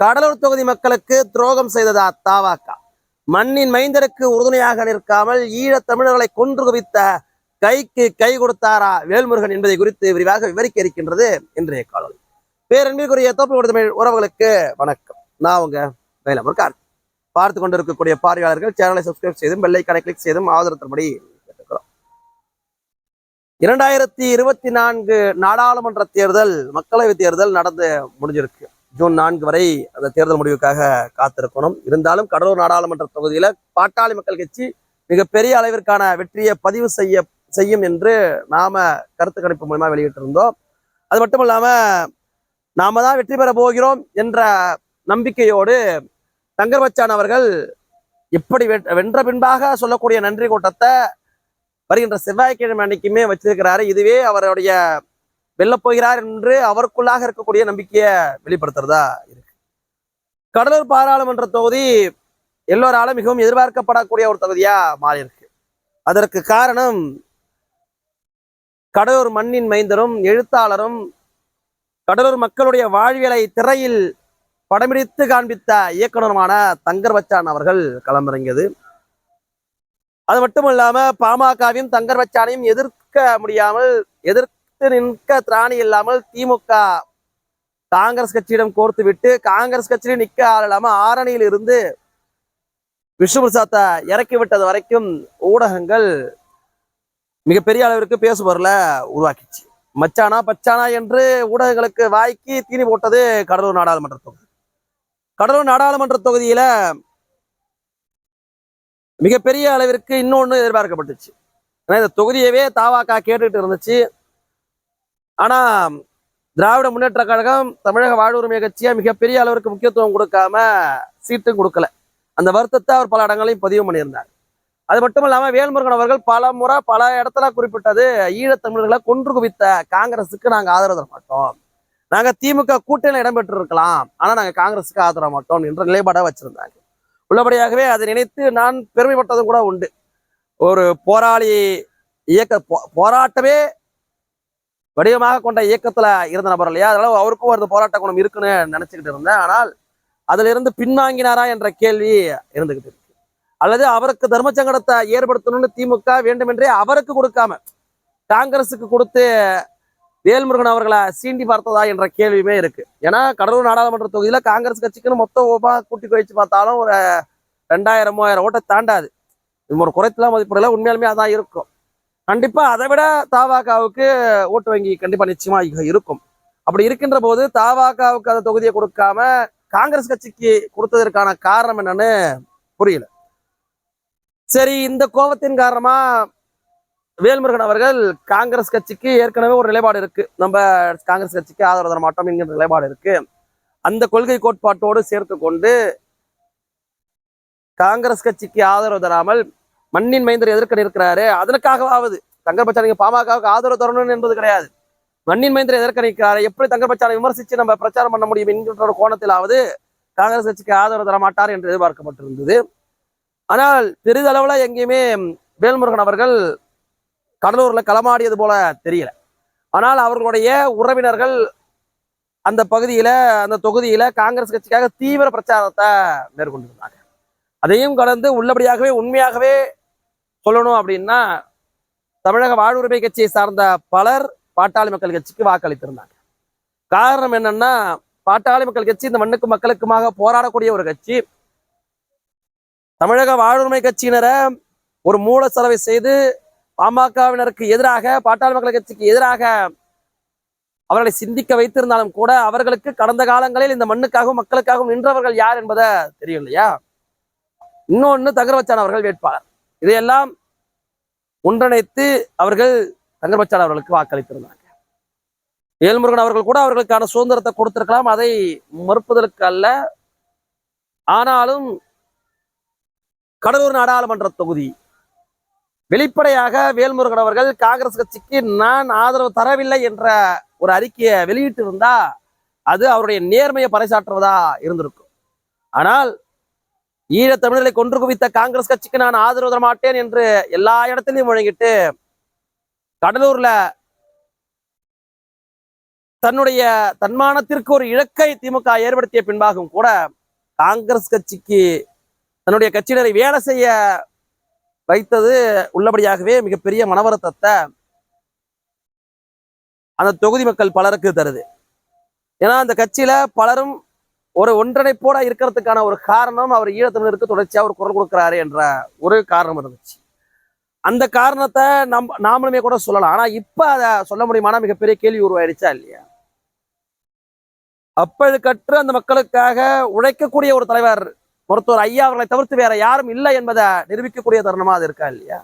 கடலூர் தொகுதி மக்களுக்கு துரோகம் செய்ததா தாவாக்கா மண்ணின் மைந்தருக்கு உறுதுணையாக நிற்காமல் ஈழத் தமிழர்களை கொன்று குவித்த கைக்கு கை கொடுத்தாரா வேல்முருகன் என்பதை குறித்து விரிவாக விவரிக்க இருக்கின்றது இன்றைய காலம் பேரன்பிற்குரிய தோப்பு தமிழ் உறவுகளுக்கு வணக்கம். நான் உங்க வேலமர் பார்த்து கொண்டிருக்கக்கூடிய பார்வையாளர்கள் சேனலை சப்ஸ்கிரைப் செய்தும் பெல்லைக்கான கிளிக் செய்தும் ஆதரத்தின்படி கேட்டுக்கிறோம். இரண்டாயிரத்தி இருபத்தி நான்கு நாடாளுமன்ற தேர்தல் மக்களவைத் தேர்தல் நடந்து முடிஞ்சிருக்கு. ஜூன் நான்கு வரை அந்த தேர்தல் முடிவுக்காக காத்திருக்கணும். இருந்தாலும் கடலூர் நாடாளுமன்ற தொகுதியில் பாட்டாளி மக்கள் கட்சி மிகப்பெரிய அளவிற்கான வெற்றியை பதிவு செய்ய செய்யும் என்று நாம கருத்து கணிப்பு மூலமா வெளியிட்டிருந்தோம். அது மட்டும் இல்லாம நாம தான் வெற்றி பெற போகிறோம் என்ற நம்பிக்கையோடு தங்கர்பச்சான் அவர்கள் இப்படி வென்ற பின்பாக சொல்லக்கூடிய நன்றி கூட்டத்தை வருகின்ற செவ்வாய்க்கிழமை அன்னைக்குமே வச்சிருக்கிறாரு. இதுவே அவருடைய வெல்லப் போகிறார் என்று அவருக்குள்ளாக இருக்கக்கூடிய நம்பிக்கையை வெளிப்படுத்துறதா இருக்கு. கடலூர் பாராளுமன்ற தொகுதி எல்லோராலும் மிகவும் எதிர்பார்க்கப்படக்கூடிய ஒரு தொகுதியா மாறி இருக்கு அதற்கு காரணம் கடலூர் மண்ணின் மைந்தரும் எழுத்தாளரும் கடலூர் மக்களுடைய வாழ்வியலை திரையில் படம்பிடித்து காண்பித்த இயக்குனருமான தங்கர் பச்சான் அவர்கள் களமிறங்கியது. அது மட்டும் இல்லாம பாமகவையும் தங்கர் பச்சானையும் எதிர்க்க முடியாமல் எதிர்த்து நிற்க திராணி இல்லாமல் திமுக காங்கிரஸ் கட்சியிடம் கோர்த்து விட்டு காங்கிரஸ் கட்சியிலும் நிக்க ஆள் இல்லாம ஆரணியில் இருந்து விஷ்ணு பிரசாத்தை இறக்கி விட்டது வரைக்கும் ஊடகங்கள் மிகப்பெரிய அளவிற்கு பேசுபொருளை உருவாக்கிச்சு. மச்சானா பச்சானா என்று ஊடகங்களுக்கு வாய்க்கு தீனி போட்டது கடலூர் நாடாளுமன்ற தொகுதி. கடலூர் நாடாளுமன்ற தொகுதியில மிகப்பெரிய அளவிற்கு இன்னொன்னு எதிர்பார்க்கப்பட்டுச்சு. ஏன்னா இந்த தொகுதியவே தாவாக்கா கேட்டுட்டு இருந்துச்சு. ஆனா திராவிட முன்னேற்ற கழகம் தமிழக வாழ்வுரிமை கட்சியை மிகப்பெரிய அளவிற்கு முக்கியத்துவம் கொடுக்காம சீட்டும் கொடுக்கல. அந்த வருத்தத்தை அவர் பல இடங்களையும் பதிவு பண்ணியிருந்தார். அது மட்டும் இல்லாம வேல்முருகன் அவர்கள் பல முறை பல இடத்துல குறிப்பிட்டது ஈழத்தமிழர்களை கொன்று குவித்த காங்கிரஸுக்கு நாங்க ஆதரவு தர மாட்டோம். நாங்க திமுக கூட்டணியில் இடம்பெற்று இருக்கலாம் ஆனா நாங்க காங்கிரஸுக்கு ஆதரவு மாட்டோம் என்ற நிலைப்பாட வச்சிருந்தாங்க. உள்ளபடியாகவே அதை நினைத்து நான் பெருமைப்பட்டதும் கூட உண்டு. ஒரு போராளி இயக்க போ- போராட்டமே வடிவமாக கொண்ட இயக்கத்துல இருந்த நபர் இல்லையா அதனால அவருக்கும் ஒரு போராட்ட குணம் இருக்குன்னு நினைச்சுக்கிட்டு இருந்தேன். ஆனால் அதுல இருந்து பின்வாங்கினாரா என்ற கேள்வி இருந்துகிட்டு இருக்கு. அல்லது அவருக்கு தர்ம சங்கடத்தை ஏற்படுத்தணும்னு திமுக வேண்டுமென்றே அவருக்கு கொடுக்காம காங்கிரஸுக்கு கொடுத்து வேல்முருகன் அவர்களை சீண்டி பார்த்ததா என்ற கேள்வியுமே இருக்கு. ஏன்னா கடலூர் நாடாளுமன்ற தொகுதியில காங்கிரஸ் கட்சிக்குன்னு மொத்த ஓபா கூட்டி கழிச்சு பார்த்தாலும் ஒரு ரெண்டாயிரம் மூவாயிரம் ஓட்டை தாண்டாது. இது ஒரு குறைத்தலாம் மதிப்பிடல உண்மையாலுமே அதான் இருக்கும். கண்டிப்பா அதை விட தாவாக்காவுக்கு ஓட்டு வங்கி கண்டிப்பா நிச்சயமா இருக்கும். அப்படி இருக்கின்ற போது தாவாக்காவுக்கு அந்த தொகுதியை கொடுக்காம காங்கிரஸ் கட்சிக்கு கொடுத்ததற்கான காரணம் என்னன்னு புரியல. சரி இந்த கோபத்தின் காரணமா வேல்முருகன் அவர்கள் காங்கிரஸ் கட்சிக்கு ஏற்கனவே ஒரு நிலைப்பாடு இருக்கு. நம்ம காங்கிரஸ் கட்சிக்கு ஆதரவு தர மாட்டோம் என்கின்ற நிலைப்பாடு இருக்கு. அந்த கொள்கை கோட்பாட்டோடு சேர்த்து கொண்டு காங்கிரஸ் கட்சிக்கு ஆதரவு தராமல் மண்ணின் மைந்தர் எதிர்க்க நிற்கிறாரு? அதற்காகவாவது தங்கர் பச்சானிங்க பாமகவுக்கு ஆதரவு தரணும் என்பது கிடையாது. மண்ணின் மைந்தர் எதிர்க்க நிற்கிறாரு? எப்படி தங்கர் விமர்சிச்சு நம்ம பிரச்சாரம் பண்ண முடியும் என்கின்ற ஒரு கோணத்திலாவது காங்கிரஸ் கட்சிக்கு ஆதரவு தர மாட்டார் என்று எதிர்பார்க்கப்பட்டிருந்தது. ஆனால் பெரிதளவுல எங்கேயுமே வேல்முருகன் அவர்கள் கடலூர்ல களமாடியது போல தெரியல. ஆனால் அவர்களுடைய உறவினர்கள் அந்த பகுதியில அந்த தொகுதியில காங்கிரஸ் கட்சிக்காக தீவிர பிரச்சாரத்தை மேற்கொண்டிருந்தாங்க. அதையும் கடந்து உள்ளபடியாகவே உண்மையாகவே சொல்லணும் அப்படின்னா தமிழக வாழ்வுரிமை கட்சியை சார்ந்த பலர் பாட்டாளி மக்கள் கட்சிக்கு வாக்களித்திருந்தாங்க. காரணம் என்னன்னா பாட்டாளி மக்கள் கட்சி இந்த மண்ணுக்கு மக்களுக்குமாக போராடக்கூடிய ஒரு கட்சி. தமிழக வாழ்வுரிமை கட்சியினரை ஒரு மூல செலவை செய்து பாமகவினருக்கு எதிராக பாட்டாளி மக்கள் கட்சிக்கு எதிராக அவர்களை சிந்திக்க வைத்திருந்தாலும் கூட அவர்களுக்கு கடந்த காலங்களில் இந்த மண்ணுக்காகவும் மக்களுக்காகவும் நின்றவர்கள் யார் என்பதை தெரியும் இல்லையா? இன்னொன்னு தகர்வச்சான் அவர்கள் வேட்பாளர். இதையெல்லாம் ஒன்றிணைத்து அவர்கள் தங்கர்பச்சான் அவர்களுக்கு வாக்களித்திருந்தாங்க. வேல்முருகன் அவர்கள் கூட அவர்களுக்கான சுதந்திரத்தை கொடுத்திருக்கலாம். அதை மறுப்பதற்கு அல்ல. ஆனாலும் கடலூர் நாடாளுமன்ற தொகுதி வெளிப்படையாக வேல்முருகன் அவர்கள் காங்கிரஸ் கட்சிக்கு நான் ஆதரவு தரவில்லை என்ற ஒரு அறிக்கையை வெளியிட்டு இருந்தா அது அவருடைய நேர்மையை பறைசாற்றுவதா இருந்திருக்கும். ஆனால் ஈழத்தமிழர்களை கொன்று குவித்த காங்கிரஸ் கட்சிக்கு நான் ஆதரவு தர மாட்டேன் என்று எல்லா இடத்திலையும் முழங்கிட்டு கடலூர்ல தன்னுடைய தன்மானத்திற்கு ஒரு இலக்கை திமுக ஏற்படுத்திய பின்பாகவும் கூட காங்கிரஸ் கட்சிக்கு தன்னுடைய கட்சியினரை வேலை செய்ய வைத்தது உள்ளபடியாகவே மிகப்பெரிய மனவருத்தத்தை அந்த தொகுதி மக்கள் பலருக்கு தருது. ஏன்னா அந்த கட்சியில பலரும் ஒரு ஒன்றிணைப்போட இருக்கிறதுக்கான ஒரு காரணம் அவர் ஈழத்தமிழருக்கு தொடர்ச்சியா ஒரு குரல் கொடுக்கிறாரு என்ற ஒரு காரணம் இருந்துச்சு. அந்த காரணத்தை நம் நாமளுமே கூட சொல்லலாம். ஆனா இப்ப அதை சொல்ல முடியுமானா மிகப்பெரிய கேள்வி உருவாயிடுச்சா இல்லையா? அப்பழு கற்று அந்த மக்களுக்காக உழைக்கக்கூடிய ஒரு தலைவர் மருத்துவர் ஐயா அவர்களை தவிர்த்து வேற யாரும் இல்லை என்பதை நிரூபிக்கக்கூடிய தருணமா அது இருக்கா இல்லையா?